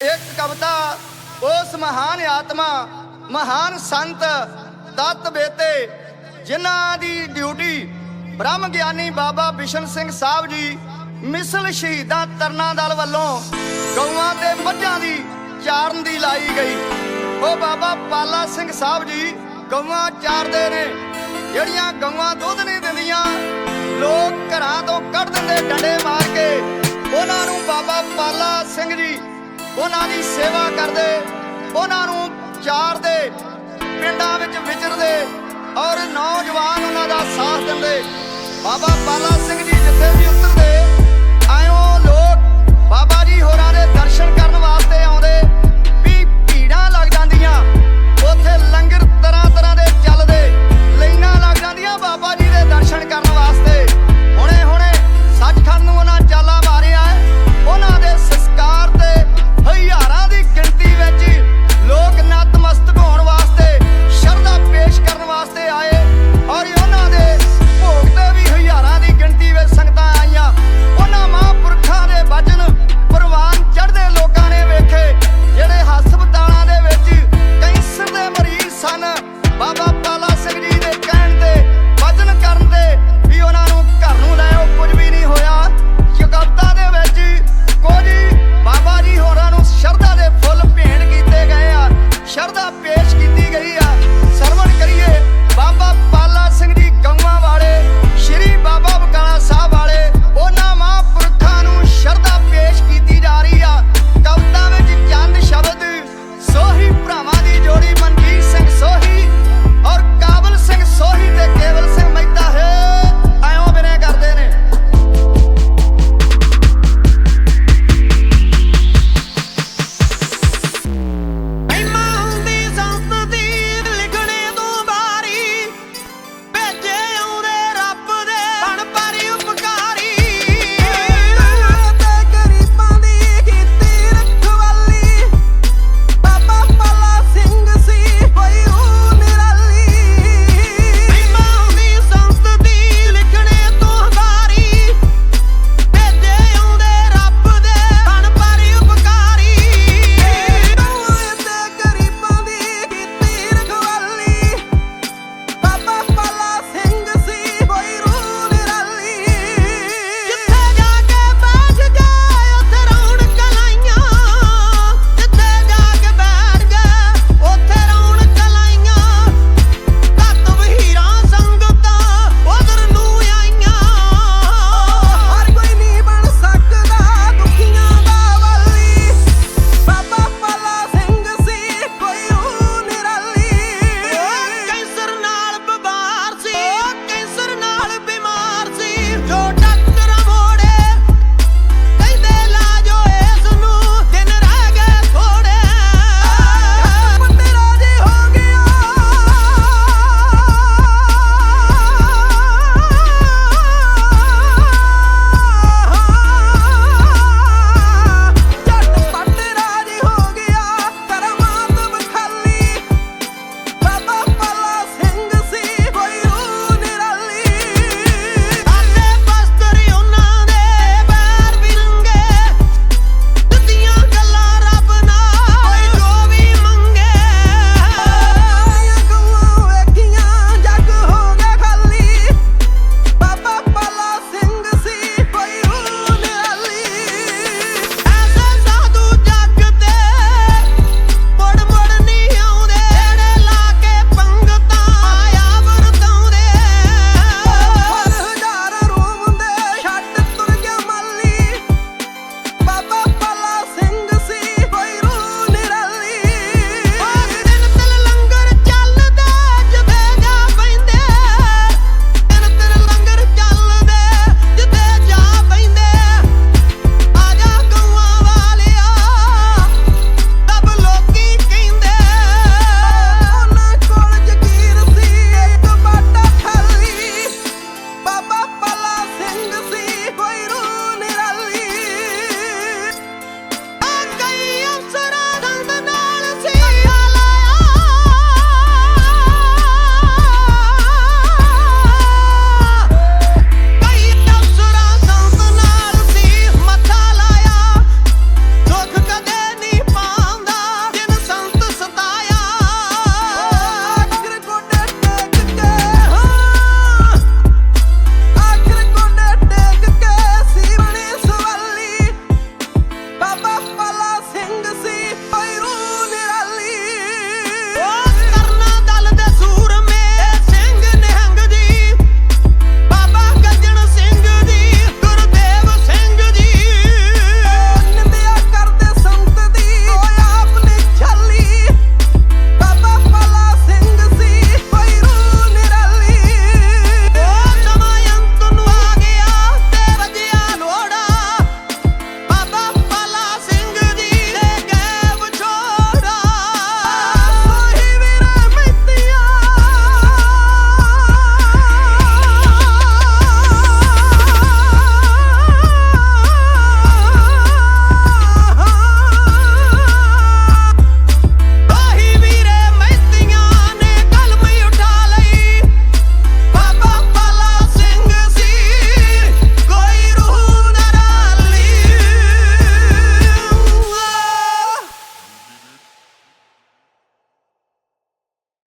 ਇੱਕ ਕਵਿਤਾ, ਉਸ ਮਹਾਨ ਆਤਮਾ, ਮਹਾਨ ਸੰਤ ਤਤ ਬੇਤੇ, ਜਿਨ੍ਹਾਂ ਦੀ ਡਿਊਟੀ ਬ੍ਰਹਮ ਗਿਆਨੀ ਬਾਬਾ ਬਿਸ਼ਨ ਸਿੰਘ ਸਾਹਿਬ ਜੀ ਮਿਸਲ ਸ਼ਹੀਦਾਂ ਤਰਨਾ ਦਲ ਵੱਲੋਂ ਗਊਆਂ ਤੇ ਮੱਝਾਂ ਦੀ ਚਾਰਨ ਦੀ ਲਾਈ ਗਈ। ਉਹ ਬਾਬਾ ਪਾਲਾ ਸਿੰਘ ਸਾਹਿਬ ਜੀ ਗਊਆਂ ਚਾਰਦੇ ਨੇ, ਜਿਹੜੀਆਂ ਗਊਆਂ ਦੁੱਧ ਨਹੀਂ ਦਿੰਦੀਆਂ ਉਹਨਾਂ ਦੀ ਸੇਵਾ ਕਰਦੇ, ਉਹਨਾਂ ਨੂੰ ਚਾਰਦੇ, ਪਿੰਡਾਂ ਵਿੱਚ ਵਿਚਰਦੇ ਔਰ ਨੌਜਵਾਨ ਉਹਨਾਂ ਦਾ ਸਾਥ ਦਿੰਦੇ। ਬਾਬਾ ਬਾਲਾ ਸਿੰਘ ਜੀ ਜਿੱਥੇ ਵੀ ਉਤਰਦੇ, ਆਇਓ ਲੋਕ ਬਾਬਾ ਜੀ ਹੋਰਾਂ ਦੇ ਦਰਸ਼ਨ